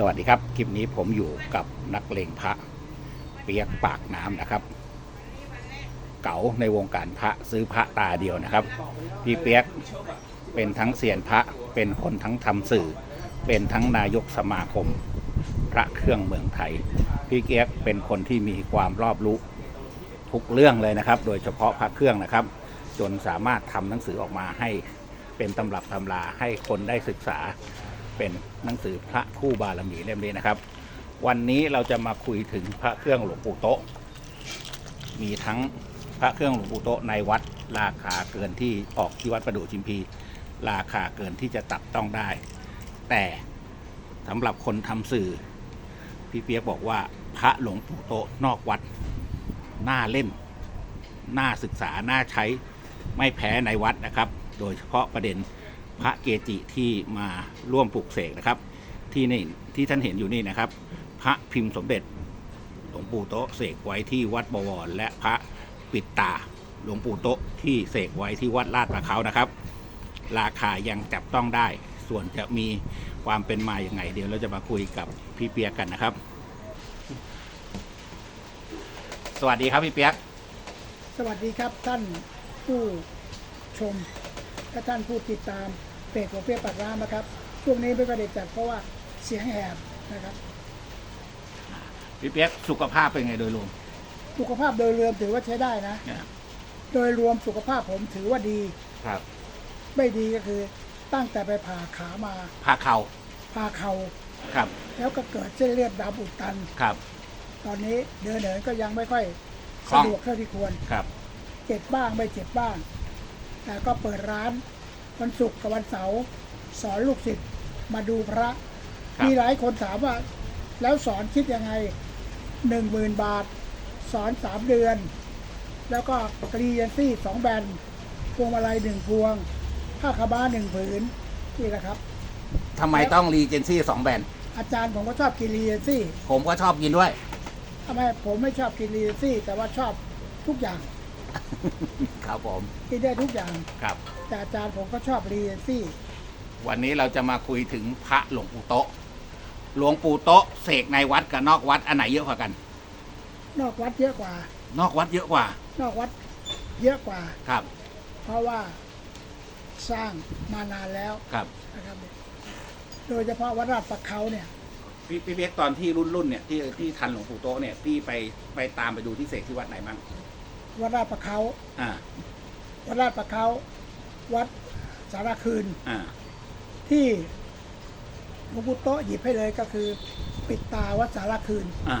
สวัสดีครับ คลิปนี้ผมอยู่กับนักเลงพระ เปียกปากน้ำนะครับ เก๋าในวงการพระซื้อพระตาเดียวนะครับ พี่เปียกเป็นทั้งเซียนพระเป็นคนทั้งทำสื่อ เป็นทั้งนายกสมาคม พระเครื่องเมืองไทย พี่เปียกเป็นคนที่มีความรอบรู้ทุกเรื่องเลยนะครับ โดยเฉพาะพระเครื่องนะครับ จนสามารถทำหนังสือออกมาให้เป็นตำรับตำราให้คนได้ศึกษา เป็นหนังสือพระคู่บารมีเล่มนี้นะครับ วันนี้เราจะมาคุยถึงพระเครื่องหลวงปู่โตะมีทั้งพระเครื่องหลวงปู่โตะในวัดราคาเกินที่ออกที่วัดประดู่ชิมพี ราคาเกินที่จะตัดต้องได้ แต่สำหรับคนทำสื่อ พี่เปียกบอกว่าพระหลวงปู่โตะนอกวัดน่าเล่นน่าศึกษาน่าใช้ไม่แพ้ในวัดนะครับ โดยเฉพาะประเด็น พระเกจิที่มาร่วมปลูกเสกนะครับ ที่นี่ที่ท่านเห็นอยู่นี่นะครับ พระพิมพ์สมเด็จหลวงปู่โตะเสกไว้ที่วัดบวร และพระปิดตาหลวงปู่โตะที่เสกไว้ที่วัดลาดประเขานะครับ ราคายังจับต้องได้ ส่วนจะมีความเป็นมาอย่างไง เดี๋ยวเราจะมาคุยกับพี่เปียกกันนะครับ สวัสดีครับพี่เปียก สวัสดีครับท่านผู้ชมและท่านผู้ติดตาม เพจของเปียปากร้ามนะครับ ช่วงนี้ไม่ค่อยได้จัดเพราะว่าเสียงแหบนะครับ พี่เปียกสุขภาพเป็นไงโดยรวมสุขภาพโดยรวมถือว่าใช้ได้นะ เนี่ยโดยรวมสุขภาพผมถือว่าดี ครับไม่ดีก็คือตั้งแต่ไปผ่าขามาผ่าเข่าผ่าเข่าครับแล้วก็เกิดเส้นเลือดดำอุดตัน ครับ ตอนนี้เดินเหินก็ยังไม่ค่อยคล่องสะดวกเท่าที่ควร ครับ เจ็บบ้างไม่เจ็บบ้าง แต่ก็เปิดร้าน วันศุกร์กับวันเสาร์สอนลูกศิษย์มาดูพระ ครับ มีหลายคนถามว่า แล้วสอนคิดยังไงหนึ่งหมื่นบาท สอนสามเดือน แล้วก็กรีเยนซี่สองแบนพวงมาลัยหนึ่งพวง ผ้าขาวบ้าหนึ่งผืนนี่แหละครับ ทำไมต้องรีเจนซี่สองแบรนด์อาจารย์ผมก็ชอบกินรีเยนซี่ผมก็ชอบกินด้วย ทำไมผมไม่ชอบกินรีเยนซี่ แต่ว่าชอบทุกอย่าง ครับผม กินได้ทุกอย่าง ครับ แต่อาจารย์ผมก็ชอบรีเยนซี่วันนี้เราจะมาคุยถึงพระหลวงปู่โตะหลวงปู่โตะเสกในวัดกับนอกวัดอันไหนเยอะกว่ากัน นอกวัดเยอะกว่า นอกวัดเยอะกว่า นอกวัดเยอะกว่า ครับ เพราะว่าสร้างมานานแล้วครับ นะครับ โดยเฉพาะวัดราชประเขาเนี่ย พี่พี่เบียกตอนที่รุ่นรุ่นๆเนี่ยที่ที่ทันหลวงปู่โตะเนี่ยพี่ไปไปตามไปดูที่เสกที่วัดไหนบ้างวัดราชประเขาอ่าวัดราชประเขา วัดสารคืน อ่า ที่หลวงปู่โตะหยิบให้เลยก็คือ ปิดตาวัดสารคืน อ่า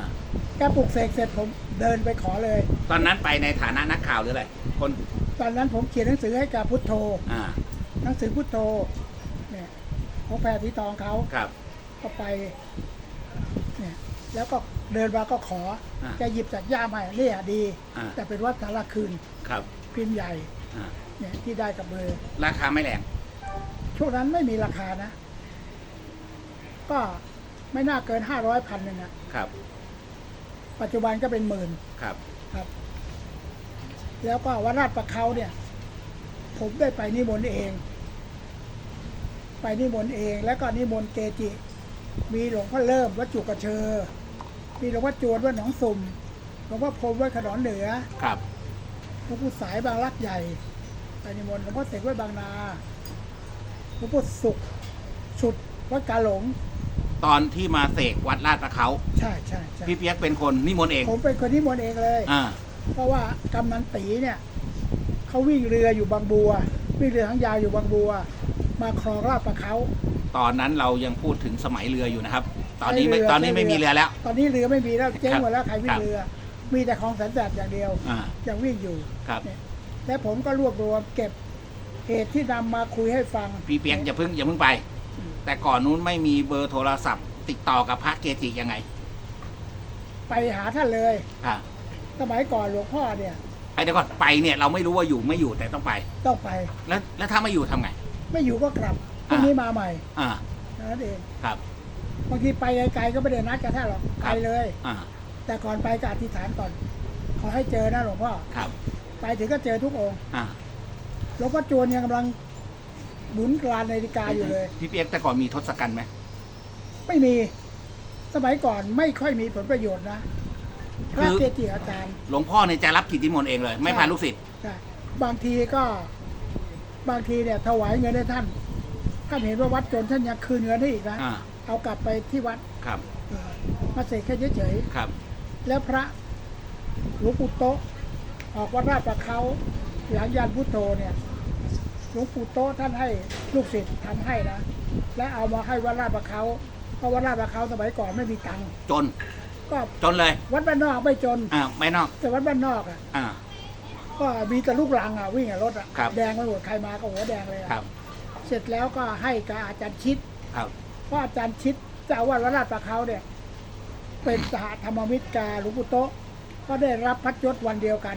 แกปลุกเสกเสร็จผมเดินไปขอเลย ตอนนั้นไปในฐานะนักข่าวหรืออะไร คน ตอนนั้นผมเขียนหนังสือให้กับพุทโธ อ่า หนังสือพุทโธเนี่ยของแพรที่ทองเขาครับ ก็ไปเนี่ยแล้วก็เดินมาก็ขออ่าแกหยิบจากย่ามให้เนี่ยดี อ่า แต่เป็นวัดสารคืน ครับ พิมพ์ใหญ่ อ่า เนี่ยที่ได้กับมือ ราคาไม่แรงช่วงนั้นไม่มีราคานะ ก็ไม่น่าเกินห้าร้อยพันหนึ่งนะครับ ปัจจุบันก็เป็นหมื่นครับ ครับ แล้วก็วัดราชประเขาเนี่ย ผมได้ไปนิมนต์เอง ไปนิมนต์เอง แล้วก็นิมนต์เกจิ มีหลวงพ่อเริ่มวัดจุกกระเชอ มีหลวงพ่อจวนวัดหนองสุ่มหลวงพ่อพรหมวัดขนอนเหนือครับหลวงปู่สายบางรักใหญ่ ไปนิมนต์หลวงพ่อเสกวัดบางนาหลวงพ่อสุขสุดวัดกาหลง ตอนที่มาเสกวัดลาดประเขาใช่ใช่ใช่พี่เปียกเป็นคนนิมนต์เองผมเป็นคนนิมนต์เองเลย อ่าเพราะว่ากำนันตีเนี่ยเขาวิ่งเรืออยู่บางบัว วิ่งเรือหางยาวอยู่บางบัว มาคลองลาดประเขาตอนนั้นเรายังพูดถึงสมัยเรืออยู่นะครับ ตอนนี้ไม่ใช้เรือตอนนี้ไม่ใช้เรือมีเรือแล้ว ตอนนี้เรือไม่มีแล้วเจ๊งครับหมดแล้วใครวิ่ครังบเรือ มีแต่คลองแสนแสบอย่างเดียวอ่ายังวิ่งอยู่ครับเนี่ย และผมก็รวบรวมเก็บเหตุที่นำมาคุยให้ฟัง พี่เปียกอย่าเพิ่งอย่าเพิ่งไปแต่ก่อนนู้นไม่มีเบอร์โทรศัพท์ ติดต่อกับพระเกจิยังไงไปหาท่านเลย อ่าสมัยก่อนหลวงพ่อเนี่ยไอ้เดี๋ยวก่อนไปเนี่ยเราไม่รู้ว่าอยู่ไม่อยู่แต่ต้องไป ต้องไป แล้วแล้วถ้าไม่อยู่ทำไง ไม่อยู่ก็กลับพรุ่งนี้มาใหม่อ่า นั่นเองครับ บางทีไปไกลๆก็ไม่ได้นัดกันท่านหรอกคไปรับเลย อ่า แต่ก่อนไปก็อธิษฐานก่อน ขอให้เจอนะหลวงพ่อ ครับ ไปถึงก็เจอทุกองค์อ่าหลวงพ่อจวนยังกำลังหมุนกลานนาฬิกาอยู่เลย พี่เปียกแต่ก่อนมีทศกัณฐ์ไหมไม่มี สมัยก่อนไม่ค่อยมีผลประโยชน์นะพระคือเกจิอาจารย์หลวงพ่อเนี่ยจะรับกิจนิมนต์เองเลย ไม่พาลูกศิษย์ใช่บางทีก็ บางทีเนี่ยถวายเงินให้ท่านท่านเห็นว่าวัดจนท่านยังคืนเงินให้อีกนะอ่าเอากลับไปที่วัดครับ เออมาเสกแค่เฉยครับ ๆแล้วพระหลวงปู่โตะ ออกวัดราชประเขาหลังยานพุทโธเนี่ยหลวงปู่โตะท่านให้ลูกศิษย์ทำให้นะ และเอามาให้วัดราชประเขาเพราะวัดราชประเขาสมัยก่อนไม่มีตังค์จน ก็จนเลยวัดบ้านนอกไม่จน อ่าไม่นอกแต่วัดบ้านนอกอะอ่า ก็มีแต่ลูกลังอะวิ่งอะรถอะครับ แดงไปหมดใครมาก็หัวแดงเลยอะครับเสร็จแล้วก็ให้กับอาจารย์ชิด ครับเพราะอาจารย์ชิดเจ้าอาวาดวัดราชประเขาเนี่ย เป็นสหธรรมมิตรกาหลวงปู่โตะ ก็ได้รับพัดยศวันเดียวกัน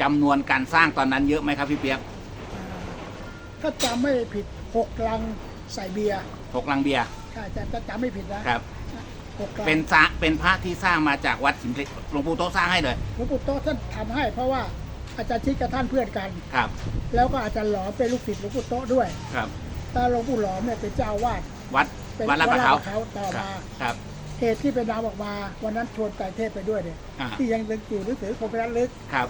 จำนวนการสร้างตอนนั้นเยอะไหมครับพี่เปียกอ่าถ้าจำไม่ผิดหกลังใส่เบียร์หกลังเบียร์ใช่จะจะจำไม่ผิดนะครับ หกลังเป็นสระเป็นพระที่สร้างมาจากวัดสิมพลิหลวงปู่โตะสร้างให้เลยหลวงปู่โตะท่านทำให้ เพราะว่าอาจารย์ชิดกับท่านเพื่อนกัน ครับแล้วก็อาจารย์หลอมเป็นลูกศิษย์หลวงปู่โตะด้วย ครับแต่หลวงปู่หลอมเนี่ยเป็นเจ้าอาวาดวัดเป็นวัดลาดประเขาเขาต่อครับมา ครับ เหตุที่เป็นนามออกมาวันนั้นชวนไตรเทพไปด้วยเนี่ยอ่า ที่ยังลึกอยู่หนังสือคมพระลึก ครับ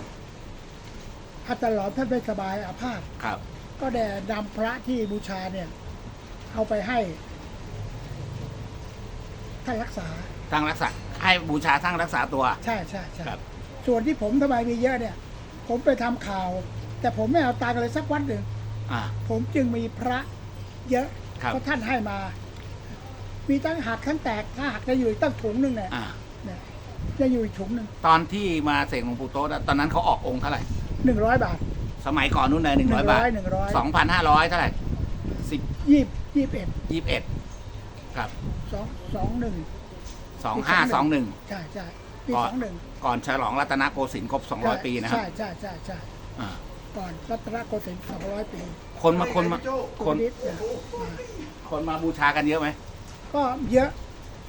อาจารย์หลอมท่านไม่สบายอาพาธครับ ก็ได้นำพระที่บูชาเนี่ย เอาไปให้ท่านรักษาสร้างรักษา ให้บูชาสร้างรักษาตัว ใช่ใช่ใช่ครับ ส่วนที่ผมทำไมมีเยอะเนี่ย ผมไปทำข่าว แต่ผมไม่เอาตังค์เลยสักวัดหนึ่ง อ่า ผมจึงมีพระเยอะ ครับ เพราะท่านให้มา มีตั้งหักทั้งแตกถ้าหักจะอยู่อีกตั้งถุงหนึ่งเนี่ยอ่า เนี่ยจะอยู่อีกถุงหนึ่งตอนที่มาเสกหลวงปู่โตะตอนนั้นเขาออกองค์เท่าไหร่ หนึ่งร้อยบาทสมัยก่อนนู้นเลยหนึ่งร้อยบาทหนึ่งร้อยสองพันห้าร้อยเท่าไหร่สิบยี่ยี่สิบเอ็ดยี่สิบเอ็ดครับสองสองหนึ่งสองห้าสองหนึ่ง ใช่ใช่ปีก่อน สองหนึ่งก่อนฉลองรัตนโกสินทร์ครบสองร้อยปีนะครับใช่ใช่ใช่ใช่อ่าก่อนรัตนโกสินทร์สองร้อยปีคนมาคนมาคน นิดๆเนี่ยอ่าคนมาบูชากันเยอะไหม ก็เยอะ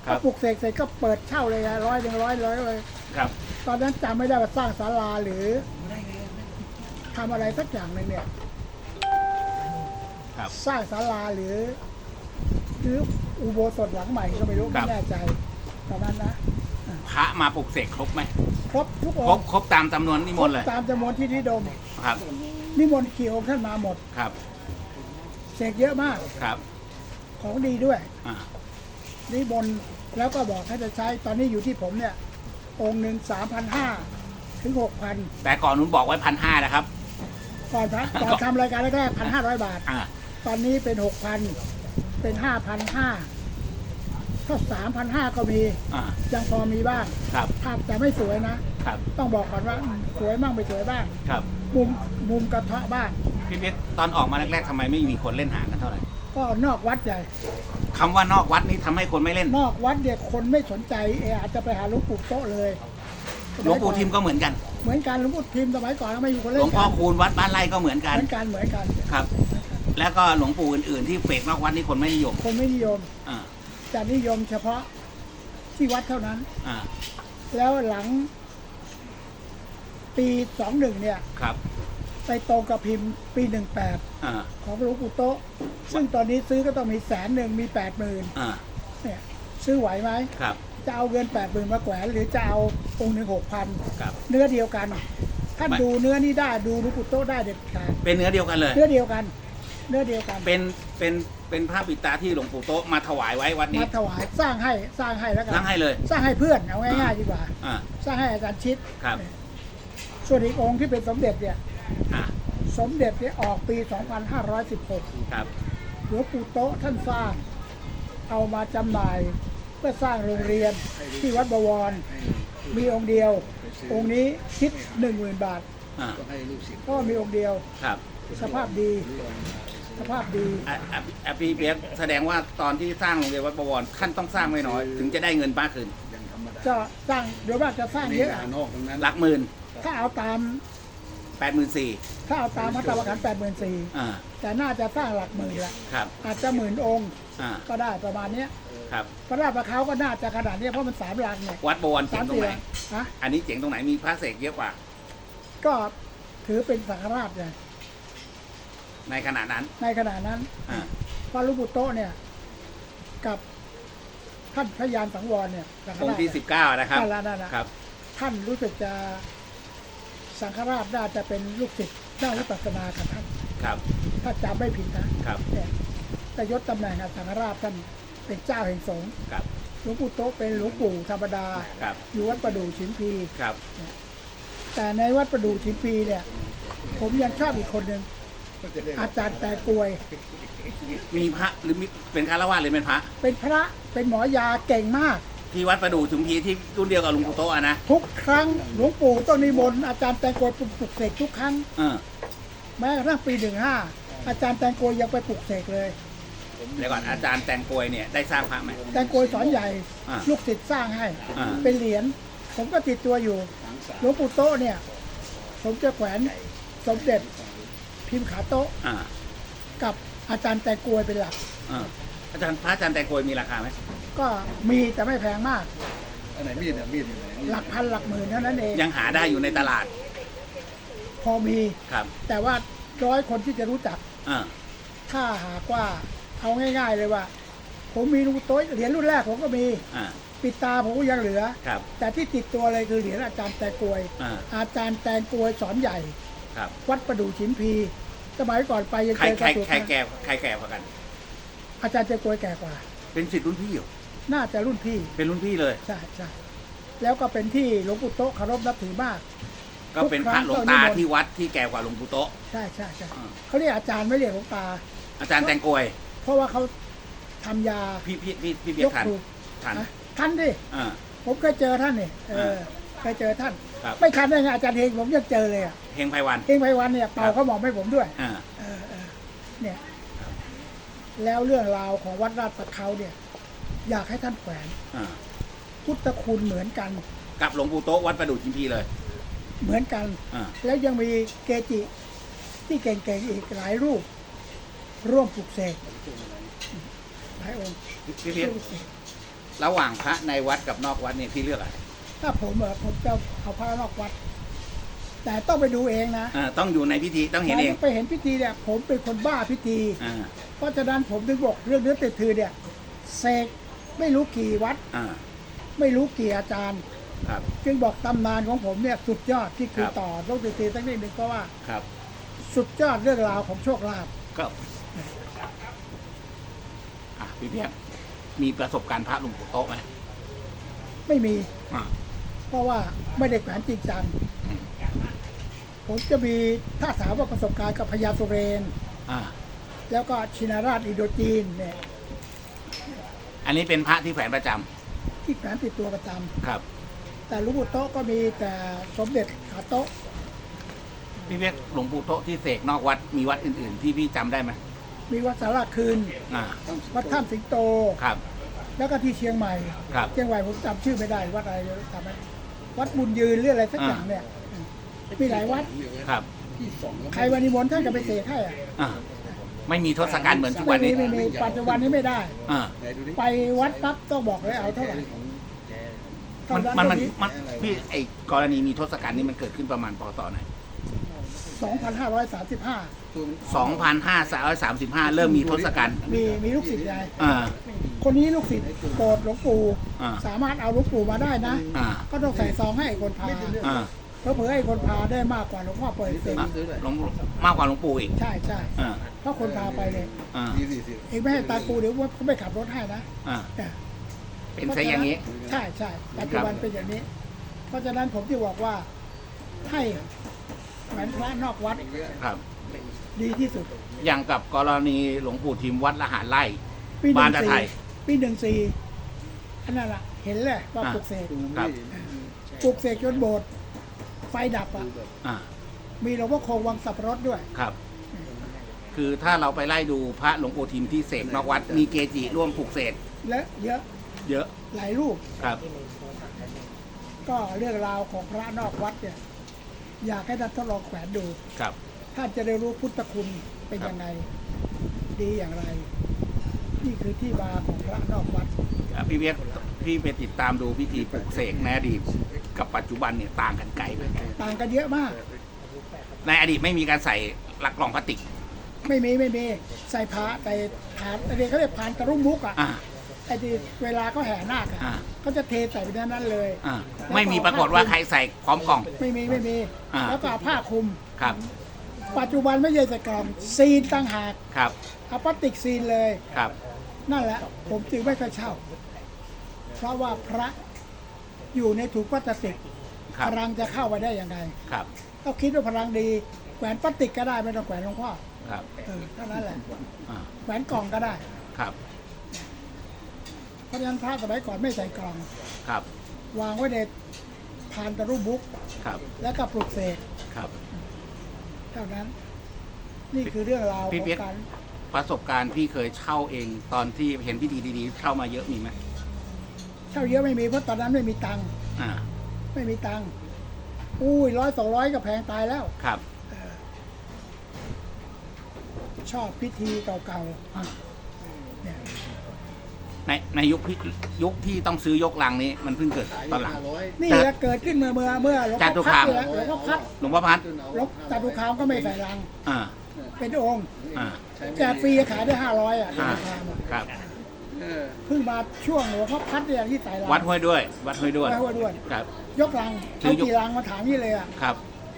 ครัก็บ ปลุกเสกเสร็จก็เปิดเช่าเลยอะร้อยหนึ่งร้อยร้อยเลย ครับตอนนั้นจำไม่ได้ว่าสร้างศาลาหรือทำอะไรสักอย่างหนึ่งเนี่ย ครับ สร้างศาลาหรือหรืออุโบสถหลังใหม่ก็ไม่รู้ครัไม่บ แน่ใจตอนนั้นนะพระมาปลุกเสกครบไหมครบทุกอครบงค์ครบตามจำนวนนิมนต์เลยตามจำนวนที่นิดมครับ นิมนต์กี่องค์ท่านมาหมด ครับเสกเยอะมากครับของดีด้วย อ่า นิมนต์แล้วก็บอกให้จะใช้ตอนนี้อยู่ที่ผมเนี่ย องค์หนึ่งสามพันห้าถึงหกพันแต่ก่อนนู้นบอกไว้พันห้านะครับ ก่อนพระก่อนทำรายการแรกๆพันห้าร้อยบาท อ่าตอนนี้เป็นหกพันเป็นห้าพันห้าก็สามพันห้าก็มีอ่ายังพอมีบ้างครับภาพแต่ไม่สวยนะ ครับต้องบอกก่อนว่าอืมสวยบ้างไม่สวยบ้าง ครับมุมมุมกระเทาะบ้างพี่เปี๊ยกตอนออกมาแรกๆทำไมไม่มีคนเล่นหางกันเท่าไหร่ ก็นอกวัดใหญ่คำว่านอกวัดนี่ทำให้คนไม่เล่นนอกวัดเนี่ยคนไม่สนใจเอออาจจะไปหาหลวงปู่โต๊ะเลยหลวงปู่ทิมก็เหมือนกัน เหมือนกันหลวงปู่ทิมสมัยก่อนก็ไม่มีคนหลเล่วงนพ่อกันคูณวัดบ้านไร่ก็เหมือนกันเหมือนกันเหมือนกัน ครับ แล้วก็หลวงปู่อื่น ๆ ที่เฟกนอกวัดนี่คนไม่นิยมคนไม่นิยมอ่าจะนิยมเฉพาะที่วัดเท่านั้น อ่าแล้วหลัง ปีสองหนึ่งเนี่ย ครับ ไปตรงกับพิมพ์ปีหนึ่งแปดอ่า ของหลวงปู่โต๊ะ ซึ่งตอนนี้ซื้อก็ต้องมีแสนหนึ่งมีแปดหมื่นอ่า เนี่ยซื้อไหวไหม ครับ จะเอาเงินแปดหมื่นมาแขวนหรือจะเอาองค์หนึ่งหกพันครับ เนื้อเดียวกัน ท่านไม่ ดูเนื้อนี้ได้ดูหลวงปู่โต๊ะได้เด็ดขาดเป็นเนื้อเดียวกันเลย เนื้อเดียวกัน เนื้อเดียวกันเป็น เป็น เป็นพระปิดตาที่หลวงปู่โตะมาถวายไว้วัดนี้มาถวายสร้างให้สร้างให้แล้วกันนั่งให้เลย สร้างให้เพื่อนเอาง่ายๆดีกว่า อ่า สร้างให้อาจารย์ชิด ครับ ส่วนอีกองค์ที่เป็นสมเด็จเนี่ย อ่าสมเด็จเนี่ยออกปี 2516 ครับ หลวงปู่โต๊ะท่านสร้าง เอามาจำหน่ายเพื่อสร้างโรงเรียนที่วัดบวร มีองค์เดียว องค์นี้คิด 10,000 บาท อ่าก็มีองค์เดียว ครับสภาพดี สภาพดี อะอะอะพี่เปียกแสดงว่าตอนที่สร้างโรงเรียนวัดประวรท่านต้องสร้างไม่น้อย ถึงจะได้เงินป้าคืนก็สร้างเดี๋ยวว่าจะสร้างเยอะนอกตรงนั้นหลักหมื่นถ้าเอาตาม แปดหมื่นสี่ถ้าเอาตามมาตรฐานแปดหมื่นสี่อ่าแต่น่าจะสร้างหลักหมื่นละครับ อาจจะหมื่นองค์อ่า ก็ได้ประมาณเนี้ยครับ พระราชประเขาก็น่าจะขนาดเนี้ยเพราะมันสามหลังเนี่ยวัดประวรเจ๋สางมตรงสี่ไหหน ลังฮะอันนี้เจ๋งตรงไหนมีพระเสกเยอะกว่า ก็ถือเป็นสังฆราชเลยในขณะนั้น ในขณะนั้นอ่า พระลูกบุโตะเนี่ย กับท่านพระยานสังวรเนี่ยสังฆองราชค์ที่สิบเก้านะครับ นั่นละนั่นละครับ ท่านรู้สึกจะ สังฆราชน่าจะเป็นลูกศิษย์นั่งวิปัสสนากับท่านครับ ถ้าจำไม่ผิดนะครับเนี่ยแต่ยศตำแหน่งอะสังฆราชท่านเป็นเจ้าแห่งสงฆ์ครับ หลวงปู่โตะเป็นหลวงปู่ธรรมดา ครับ อยู่วัดประดู่ชิมพี ครับ แต่ในวัดประดู่ชิมพีเนี่ย ผมยังชอบอีกคนหนึ่งอาจารย์แต่กวย มีพระหรือมีเป็นคารวะหรือเป็นพระ เป็นพระเป็นหมอยาเก่งมาก ที่วัดประดู่ชุมพีที่รุ่นเดียวกับหลุงปู่โตะอะนะทุกครั้งหลวงปู่ต้องนิมนต์อาจารย์แตงโกวยปลุกเสกทุกครั้ง เออแม้กระทั่งปีหนึ่งห้าอาจารย์แตงโกวยยังไปปลุกเสกเลย เดี๋ยวก่อนอาจารย์แตงกวยเนี่ยได้สร้างพระไหม แตงโกวยสอนใหญ่อ่าลูกศิษย์สร้างให้ อ่า เป็นเหรียญผมก็ติดตัวอยู่หลวงปู่โตะเนี่ย ผมจะแขวนสมเด็จพิมพ์ขาโต๊ะอ่ากับอาจารย์แตงโกวยเป็นหลัก อ่าอาจารย์พระอาจารย์แตงกวยมีราคาไหม ก็มีแต่ไม่แพงมาก อันไหนมีดเนี่ยมีดอยู่ไหนมีดหลักพันหลักหมื่นเท่านั้นเอง ยังหาได้อยู่ในตลาดพอมี ครับแต่ว่าร้อยคนที่จะรู้จัก อ่าถ้าหากว่าเอาง่ายๆเลยว่า ผมมีลูกโต๊ะเหรียญรุ่นแรกผมก็มี อ่าปิดตาผมก็ยังเหลือ ครับแต่ที่ติดตัวเลยคือเหรียญอาจารย์แตงกวย อ่าอาจารย์แตงกวยสอนใหญ่ ครับ วัดประดู่ชิมพี สมัยก่อนไปยังใครเจอใครกระสุนใครแก่ใครแก่กว่ากัน อาจารย์แตงกวยแก่กว่า เป็นศิษย์รุ่นพี่อยู่ น่าจะรุ่นพี่เป็นรุ่นพี่เลย ใช่ใช่แล้วก็เป็นที่หลวงปู่โต๊ะเคารพนับถือมาก ก็เป็นพระหลวงตาที่วัดที่แก่กว่าหลวงปู่โตะ ใช่ใช่ใช่อ่า เขาเรียกอาจารย์ไม่เรียกหลวงตา อาจารย์แตงกวย เพราะว่าเขาทำยาพี่พี่พี่พี่เบียยกร์ทันถูกทันนะทันดิ อ่า ผมเคยเจอท่านนี่เออเคยเจอท่าน ครับ ไม่ทันได้ไงอาจารย์เฮงผมยังเจอเลยอะเฮงไพวัน เฮงไพวันเนี่ยเป่าเขาหมอกให้ผมด้วย อ่า เออเออเนี่ย แล้วเรื่องราวของวัดราชประเขาเนี่ย อยากให้ท่านแขวน อ่าพุทธคุณเหมือนกัน กับหลวงปู่โตะวัดประดู่ชิมพีเลยเหมือนกัน อ่าแล้วยังมีเกจิ ที่เก่งๆอีกหลายรูป ร่วมปลุกเสกหลายองค์พี่เพียรร่วมปลุกเสกระหว่างพระในวัดกับนอกวัดเนี่ยพี่เลือกอะไรถ้าผมเหรอผมจะเอาพระนอกวัด แต่ต้องไปดูเองนะอ่าต้องอยู่ในพิธีต้องเห็นเองไปเห็นพิธีเนี่ย ผมเป็นคนบ้าพิธี อ่าเพราะฉะนั้นผมถึงบอกเรื่องเนื้อติดถือเนี่ยเสก ไม่รู้กี่วัด อ่า ไม่รู้กี่อาจารย์ ครับ จึงบอกตำนานของผมเนี่ยสุดยอดที่คือครับ ต่อต้องติดตีสักนิดหนึ่งเพราะว่าครับสุดยอดเรื่องราวของโชคลาภก็อะพี่เพียรมีประสบการณ์พระหลวงปู่โตะไหมไม่มี อ่า เพราะว่าไม่ได้แขวนจริงจังผมจะมีถ้าถามว่าประสบการณ์กับพญาสุเรน อ่า แล้วก็ชินาราชอินโดจีนเนี่ย อันนี้เป็นพระที่แฝงประจำที่แขวนติดตัวประจำครับ แต่หลุงปู่โต๊ะก็มีแต่สมเด็จขาโต๊ะพี่เพียรหลวงปู่โตะที่เสกนอกวัดมีวัดอื่น ๆ ที่พี่จำได้ไหมมีวัดสาราคืน อ่าวัดถ้ำสิงโต ครับ แล้วก็ที่เชียงใหม่ ครับ เชียงใหม่ผมจำชื่อไม่ได้วัดอะไรจำไม่ได้วัดบุญยืนหรืออะไรสักอย่างเนี่ยมีหลายวัด ครับที่สองแล้วใครวันนิมนต์ท่านก็ไปเสกให้อะอ่า ไม่มีทศกัณฐ์เหมือนทุกไม่วันมีนี้ไม่มีปัจจุบันนี้ไม่ได้ อ่าไหนดูดิไปวัดปั๊บต้องบอกเลยเอาเท่าไหร่ของแกมันเท่ามันมันเท่านี้มันพี่ไอ้กรณีมีทศกัณฐ์นี่มันเกิดขึ้นประมาณพศไหน2,535ตัวมันสองพันห้าร้อยสามสิบห้าเริ่มมีทศกัณฐ์มีมีลูกศิษย์ยายอ่า คนนี้ลูกศิษย์โกรธหลวงปู่อ่า สามารถเอาหลวงปู่มาได้นะ อ่า ก็ต้องใส่ซองให้ไอ้คนพา อ่า เพราะเผื่อไอ้คนพาได้มากกว่าหลวงพ่อเปิดเสกอะหลวงมากกว่าหลวงปู่อีก ใช่ใช่อ่า เพราะคนพาไปเลยอ่ายี่สี่สิบเองไม่ให้ตากูเดี๋ยวว่าเขาไม่ขับรถให้นะอ่าเนี่ยเป็นซะอย่างนี้ ใช่ใช่ปัจจุบันเป็นอย่างนี้ เพราะฉะนั้นผมที่บอกว่าให้แหวนพระนอกวัดครับ ดีที่สุด อย่างกับกรณีหลวงปู่ทิมวัดละหารไร่ปีหบ้านึ่นงตะสี่ไทยปีหนึ่งสี่อันนั้นแหละเห็นแหละว่าอะปลุกเสกครับปลุกเสกจนโบสถ์ ไฟดับอะ อ่ามีหลวงพ่อคงวังสับปะรดด้วย ครับ คือถ้าเราไปไล่ดูพระหลวงปู่ทิมที่เสกนอกวัดมีเกจิร่วมปลูกเสกและเยอะเยอะหลายรูป ครับ ก็เรื่องราวของพระนอกวัดเนี่ย อยากให้ท่านทดลองแขวนดู ครับ ท่านจะได้รู้พุทธคุณเป็นครับยังไง ดีอย่างไร นี่คือที่มาของพระนอกวัดอะพี่เวียกพี่ไปติดตามดูพิธีปลูกเสกในอดีตกับปัจจุบันเนี่ยต่างกันไกลไหมต่างกันเยอะมาก ในอดีตไม่มีการใส่หลักกล่องพลาสติกไม่มีไม่มีใส่ผ้าใส่ฐานอะไรเขาเรียกผ่านตะรุ่มมุกอะอ่าไอ้ที่เวลาเขาแห่นาคอะอ่า เขาจะเทใส่ไปในนั้นเลยอ่าไม่มีปรากฏว่าใครใส่พร้อมกล่อง ไม่มีไม่มีอ่า แล้วก็เอาผ้าคลุม ครับปัจจุบันไม่ใช่ใส่กล่องซีนตั้งหากครับเอาพลาสติกซีนเลย ครับ นั่นแหละ ผมจึงไม่ค่อยเช่า เพราะว่าพระอยู่ในถุงพลาสติกครับ พลังจะเข้าไปได้ยังไงครับก็คิดว่าพลังดีแขวนพลาสติกก็ได้ไม่ต้องแขวนหลวงพ่อครับเออเท่านั้นแหละอ่าแขวนกล่องก็ได้ ครับ เพราะฉะนั้นพระสมัยก่อนไม่ใส่กล่อง ครับ วางไว้ในพานตะรุบุ๊กครับ แล้วก็ปลุกเสกครับ เท่านั้น นี่คือเรื่องราวขพี่องเปี๊ยก การ ประสบการณ์พี่เคยเช่าเอง ตอนที่เห็นพิธีดีๆเช่ามาเยอะมีไหมเช่าเยอะไม่มีเพราะตอนนั้นไม่มีตังค์อ่า ไม่มีตังค์อุ้ยร้อยสองร้อยก็แพงตายแล้วครับ เออชอบพิธีเก่าอ่า ๆเนี่ยในในยุคพี่ยุคที่ต้องซื้อยกลังนี้มันเพิ่งเกิดขายตอนหลังห้าร้อยนี่แหละเกิดขึ้นเมื่อเมื่อเมื่อหลวงจาตุพ่อคาพัมดเนี่ยหลวงพ่อพัดหลวงพ่อพัดหลวงจาตุคามก็ไม่ใส่รัง อ่า เป็นองค์อ่า แจกฟรีขายได้ห้าร้อยอะจาอ่าตุคามอะครับ เออเพิ่งมาช่วงหลวงพ่อพัดเนี่ยที่ใส่รังวัดห้วยด้วย วัดห้วยด้วยไว้หัวด้วนครับ ยกรังซื้เอาอยก กี่รังมาถามนี่เลยอะครับ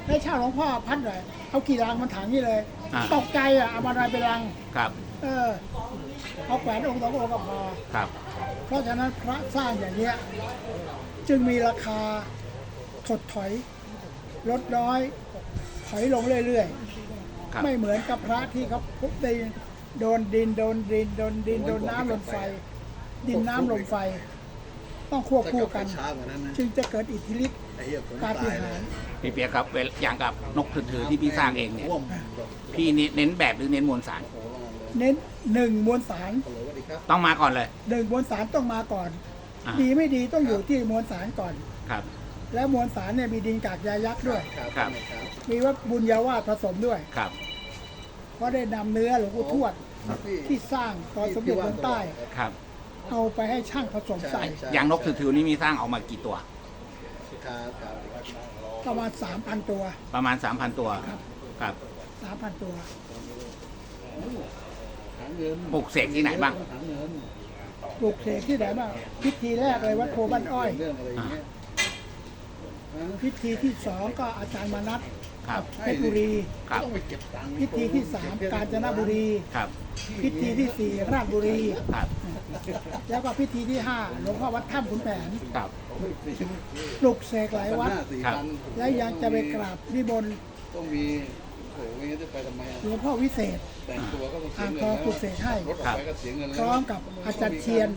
ให้เช่าหลวงพ่อพัดหน่อยเอากี่รังมาถามนี่เลย อ่า ตกใจอะเอามาอะไรเป็นรัง ครับ เออเอาแขวนองค์สององค์ก็พอครับ เพราะฉะนั้นพระสร้างอย่างเนี้ยจึงมีราคาถดถอย ลดน้อย ถอยลงเรื่อย ครับๆไม่เหมือนกับพระที่เขาพุบดินโดนดินโดนดินโดนดินโดนน้ำลมไฟ ดินน้ำลมไฟ ต้องควบถ้าคู่กลับไปกัน ช้ากว่านั้นนะจึงจะเกิดอิทธิฤทธิ์ไอ้เหี้ยผมปาตาฏิยเลหาริยย์พี่เปียกครับเวลอย่างกับนกถือๆที่พี่สร้างเองเนี่ยท่วมพี่เน้นแบบหรือเน้นมวลสารโอ้โหเน้นหนึ่งมวลสารฮัลโหลสวัสดีครับต้องมาก่อนเลย หนึ่งมวลสารต้องมาก่อน อ่า ดีไม่ดีต้องอยู่ที่มวลสารก่อน ครับ แล้วมวลสารเนี่ยมีดินกากยายักษ์ด้วย ครับครับครับมีว่าบุญญาวาสผสมด้วย ครับ เพราะได้นำเนื้อหลวงปู่ทวดพี่ที่สร้างตอนสมเด็จเมืองใต้ ครับ เอาไปให้ช่างผสมใส่ใช่ อย่างนกถือๆนี่มีสร้างออกมากี่ตัว ครับครับประมาณสามพันตัว ประมาณ 3,000 ตัว ครับ ครับสามพันตัวหาเงินปลูกเสกที่ไหนบ้าง หาเงินปลูกเสกที่ไหนบ้างพิธีแรกเลยวัดโพบ้านอ้อย เรื่องอะไรอย่างเงี้ยฮะ พิธีที่สองก็อาจารย์มานัทครับเพชรบุรี ครับ ต้องไปเก็บตังค์พิธีที่สามกาญจนบุรี ครับ พิธีที่สี่ราชบุรี ครับ แล้วก็พิธีที่ห้าหลวงพ่อวัดถ้ำขุนแผนครับ ปลุกเสกหลายวัดพันห้าสี่ครับพันและยังจะไปกราบนิมนต์ต้องมีโอ้โหไม่งั้นจะไปทำไมอะหลวงพ่อวิเศษ แต่งตัวก็ต้องเสีอ่ายงเงินทองแล้วปลุกเสกให้ รถออกไปก็เสียเงินแล้วพร้อมกับอาจารย์เชียน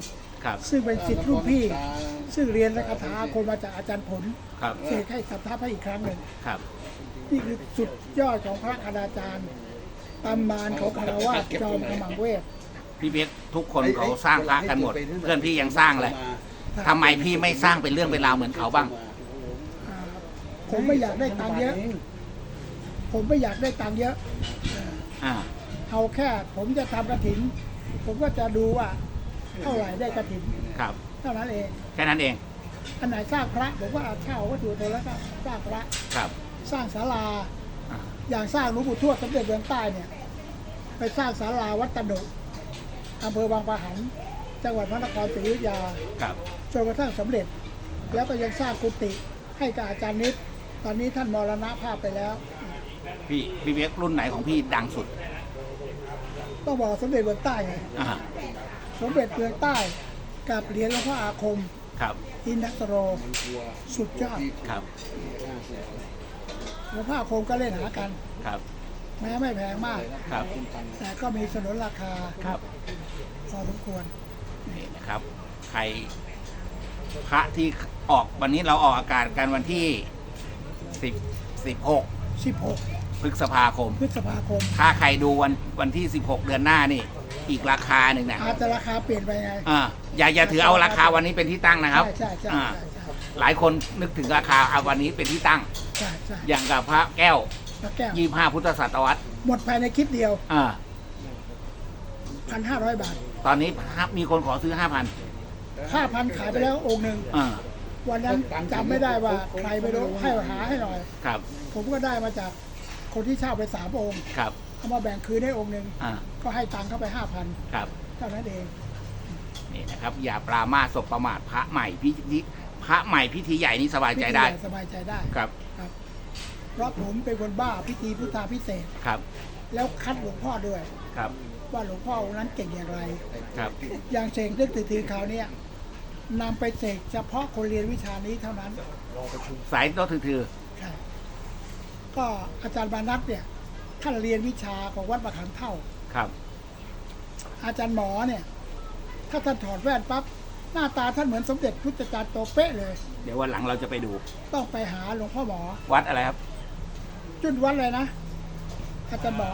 ครับ ซึ่งเป็นศิษย์รุ่นพี่ ซึ่งเรียนและคาถาอาคมมาจากอาจารย์ผลครับเสกให้สัทธาพระอีกครั้งหนึ่งครับ นี่คือสุดยอดของพระคณาจารย์ตำนานของคารวะจอมขมังเวทพี่เปียกทุกคนเขาสร้างพระกันหมด เพื่อนพี่ยังสร้างเลยทำไมพี่ไม่สร้างเป็นเรื่องเป็นราวเหมือนเขาบ้าง อ่าผมไม่อยากได้ตังค์เยอะ ผมไม่อยากได้ตังค์เยอะ อ่า เอาแค่ผมจะทำกระถิน ผมก็จะดูว่า เท่าไหร่ได้กระถินครับ เท่านั้นเองแค่นั้นเอง อันไหนสร้างพระผมก็เอาเช่าวัตถุโทแล้วก็สร้างพระครับ สร้างศาลา อ่า อย่างสร้างหลวงปู่ทวดสมเด็จเมืองใต้เนี่ย ไปสร้างศาลาวัดตะดุอำเภอบางปะหัน จังหวัดพระนครศรีอยุธยา ครับ จนกระทั่งสำเร็จ แล้วก็ยังสร้างกุฏิให้กับอาจารย์นิดตอนนี้ท่านมรณภาพไปแล้ว พี่พี่เปียกรุ่นไหนของพี่ดังสุด ต้องบอกสมเด็จเมืองใต้ไงอ่าสมเด็จเมืองใต้ กับเหรียญหลวงพ่ออาคม ครับอินทสโร สุดยอดครับหลวงพ่ออาคมก็เล่นหากัน ครับแม้ไม่แพงมาก ครับแต่ก็มีสนนราคาครับพอสมควรนี่นะครับ ใครพระที่ออกวันนี้เราออกอากาศกันวันที่สิบสิบหก16 พฤษภาคม พฤษภาคม ถ้าใครดูวันวันที่ 16 เดือนหน้านี่ อีกราคาหนึ่งนะอาจจะราคาเปลี่ยนไปไง อ่าอย่าอย่าถือเอาราคาวันนี้เป็นที่ตั้งนะครับใช่ใช่ใช่อ่าใช่ใช่หลายคนนึกถึงราคาเอาวันนี้เป็นที่ตั้ง ใช่ใช่อย่างกับพระแก้วพระแก้ว25 พุทธศตวรรษหมดภายในคลิปเดียว อ่า1,500 บาท ตอนนี้มีคนขอซื้อ 5,000 5,000 ขายไปแล้วองค์หนึ่ง อ่าวันนั้นจำไม่ได้ว่าใครไปรู้ให้หาให้หน่อย ครับ ผมก็ได้มาจาก คนที่เช่าไปสามองค์ครับ เอามาแบ่งคืนให้องค์หนึ่งอ่า ก็ให้ตังค์เข้าไปห้าพันครับ เท่านั้นเอง นี่นะครับ อย่าปรามาสศพประมาทพระใหม่พิธีพระใหม่พิธีใหญ่นี้สบายใจได้พิธีใหญ่สบายใจได้ครับครับ เพราะผมเป็นคนบ้าพิธีพุทธาพิเศษกครับ แล้วคัดหลวงพ่อด้วย ครับ ว่าหลวงพ่อองค์นั้นเก่งอย่างไร ครับ อย่างเสกนึกถือถือข่าวเนี่ยนำไปเสกเฉพาะคนเรียนวิชานี้เท่านั้นสายโตถือถือ ใช่ ก็อาจารย์บานัทเนี่ยท่านเรียนวิชาของวัดประขามเท่า ครับ อาจารย์หมอเนี่ย ถ้าท่านถอดแว่นปั๊บหน้าตาท่านเหมือนสมเด็จพุทธจารย์โตเป๊ะเลย เดี๋ยววันหลังเราจะไปดู ต้องไปหาหลวงพ่อหมอ วัดอะไรครับ จุดวัดเลยนะ อาจารย์หมอ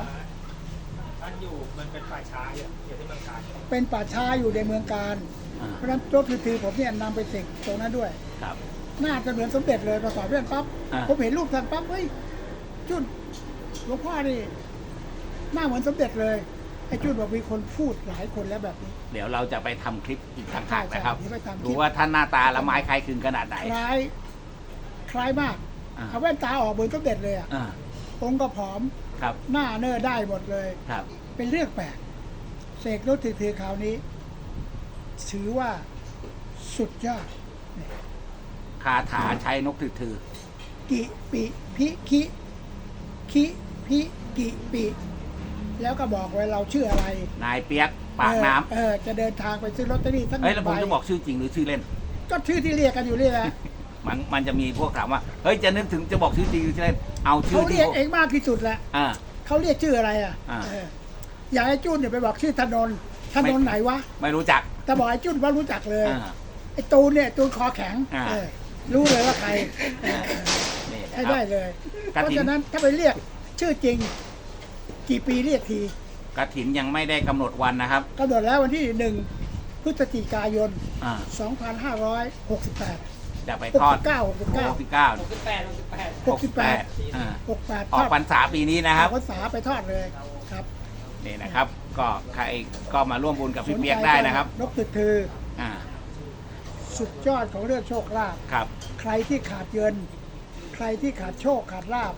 ท่านอยู่มันเป็นป่าช้าอยู่อยู่ที่เมืองการเป็นป่าช้าอยู่ในเมืองการ อ่า เพราะฉะนั้นตัวถือๆผมเนี่ยนำไปเสกตรงนั้นด้วย ครับ หน้าจะเหมือนสมเด็จเลยประกอบแว่นปั๊บอ่า ผมเห็นรูปท่านปั๊บเฮ้ย จุดหลวงพ่อนี่หน้าเหมือนสมเด็จเลยไอ้จุดบอกมีคนพูดหลายคนแล้วแบบนี้ เดี๋ยวเราจะไปทำคลิปอีกทางหากนะครับ ใช่ใช่เดี๋ยวไปทำคลิป ดูว่าท่านหน้าตาละไม้คล้ายคลึงขนาดไหน คล้าย คล้ายมากอ่า เอาแว่นตาออกเหมือนสมเด็จเลยอะอ่าองค์ก็ผอมครับหน้าเนื้อได้หมดเลย ครับ เป็นเรื่องแปลกเสกรถถือๆคราวนี้ ถือว่าสุดยอดคาถาใช้นกถือถือกิปิพิคิ คิพิกิปิ แล้วก็บอกไว้เราชื่ออะไรนายเปียกปากน้ำเออเออจะเดินทางไปซื้อลอตเตอรี่สักหเฮ้ยนึ่แล้วงผมใบจะบอกชื่อจริงหรือชื่อเล่น ก็ชื่อที่เรียกกันอยู่นี่แหละมันมันจะมีพวกถามว่า เฮ้ย จะนึกถึงจะบอกชื่อจริงหรือชื่อเล่น เอาชื่เขาอที่เรียกพวกเองมากที่สุดแหละอ่า เขาเรียกชื่ออะไรอะอ่า เอออย่างไอ้จุนเนี่ยไปบอกชื่อถนนถนนไหนวะไม่รู้จักแต่บอกไอ้จุนว่ารู้จักเลย อ่า ไอ้ตูนเนี่ยตูนคอแข็งอ่า เออรู้เลยว่าใครเออนี่นะ ใช้ครัได้บเลยกฐินเพราะฉะนั้นถ้าไปเรียกชื่อจริง กี่ปีเรียกทีกระถินยังไม่ได้กำหนดวันนะครับกำหนดแล้ววันที่หนึ่งพฤศจิกายน อ่า2568 จะไปทอด69หก69สิบเก้าหกสิบแปดหกสิบแปดหกสิบแปด68อ่า68ออกพรรษาปีนี้นะครับภาษาไปทอดเลยครับนี่นะครับ ก็ใครก็มาร่วมบุญกับพี่เปียกได้นะครับ นกตือถือ อ่า สุดยอดของเรื่องโชคลาภ ครับ ใครที่ขาดเงินใครที่ขาดโชคขาดลาบ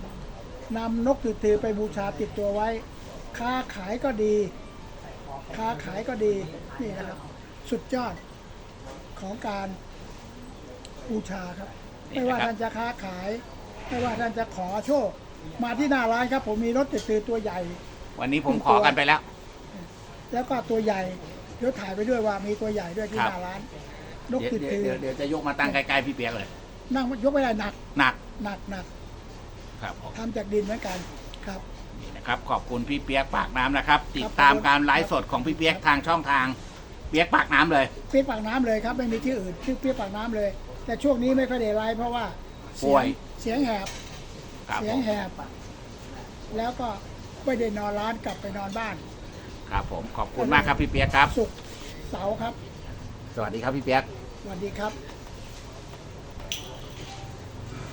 นำนกตือถือไปบูชาติดตัวไว้ ค้าขายก็ดี ค้าขายก็ดีนี่นะครับ สุดยอดของการบูชาครับนี่ไม่นะครับว่าท่านจะค้าขาย ไม่ว่าท่านจะขอโชค มาที่หน้าร้านครับ ผมมีรถติดตือตัวใหญ่ วันนี้ผมขอกันไปแล้ว แล้วก็ตัวใหญ่เดี๋ยวถ่ายไปด้วยว่ามีตัวใหญ่ด้วยที่ครับหน้าร้านนกเดี๋ยวติดเดี๋ยวตือเดี๋ยวเดี๋ยวจะยกมาตั้งใกล้ๆพี่เปียกเลย นั่งยกไม่ได้หนักหนัก หนักหนักครับผมทำจากดินเหมือนกันครับ นี่นะครับ ขอบคุณพี่เปียกปากน้ำนะครับ ติดครับตามผมการไลฟ์สดของพี่เปียกทางช่องทางเปียกปากน้ำเลย เปียกปากน้ำเลยครับ ไม่มีที่อื่นชื่อเปียกปากน้ำเลย แต่ช่วงนี้ไม่ค่อยได้ไลฟ์เพราะว่าเสีป่วย เสียงแหบครับเสีผยงมแหบแล้วก็ไม่ได้นอนร้านกลับไปนอนบ้าน ครับผมขอบคุณมากครับพี่เปียกครับศุกร์เสาร์ครับ สวัสดีครับพี่เปียก สวัสดีครับ